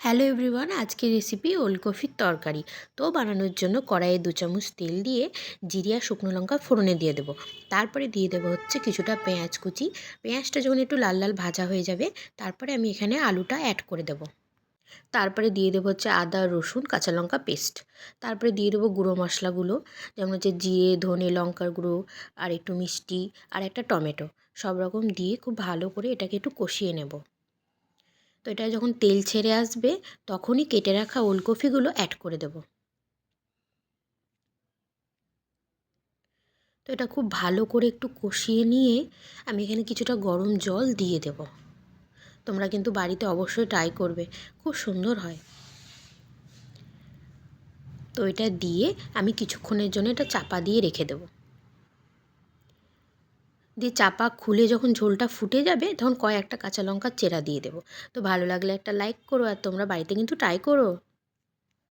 Hello everyone আজকের recipe ওলকপির তরকারি। তো বানানোর জন্য কড়াইয়ে দু চামচ তেল দিয়ে জিরিয়া শুকনো লঙ্কা ফোড়নে দিয়ে দেবো। তারপরে দিয়ে দেবো হচ্ছে কিছুটা পেঁয়াজ কুচি। পেঁয়াজটা যখন একটু লাল লাল ভাজা হয়ে যাবে, তারপরে আমি এখানে আলুটা অ্যাড করে দেবো। তারপরে দিয়ে দেবো হচ্ছে আদা, রসুন, কাঁচা লঙ্কা পেস্ট তারপরে দিয়ে দেবো গুঁড়ো মশলাগুলো, যেমন হচ্ছে জিরে, ধনে লঙ্কার গুঁড়ো, আর একটু মিষ্টি, আর একটা টমেটো। সব রকম দিয়ে খুব ভালো করে এটাকে একটু কষিয়ে নেব। এটা যখন তেল ছেড়ে আসবে, তখনই কেটে রাখা ওলকপিগুলো অ্যাড করে দেব। তো এটা খুব ভালো করে একটু কষিয়ে নিয়ে আমি এখানে কিছুটা গরম জল দিয়ে দেব। তোমরা কিন্তু বাড়িতে অবশ্যই ট্রাই করবে, খুব সুন্দর হয়। তো এটা দিয়ে আমি কিছুক্ষণের জন্য এটা চাপা দিয়ে রেখে দেবো। দিয়ে চাপা খুলে যখন ঝোলটা ফুটে যাবে, তখন কয়েকটা কাঁচা লঙ্কার চেরা দিয়ে দেবো। তো ভালো লাগলে একটা লাইক করো আর তোমরা বাড়িতে কিন্তু ট্রাই করো।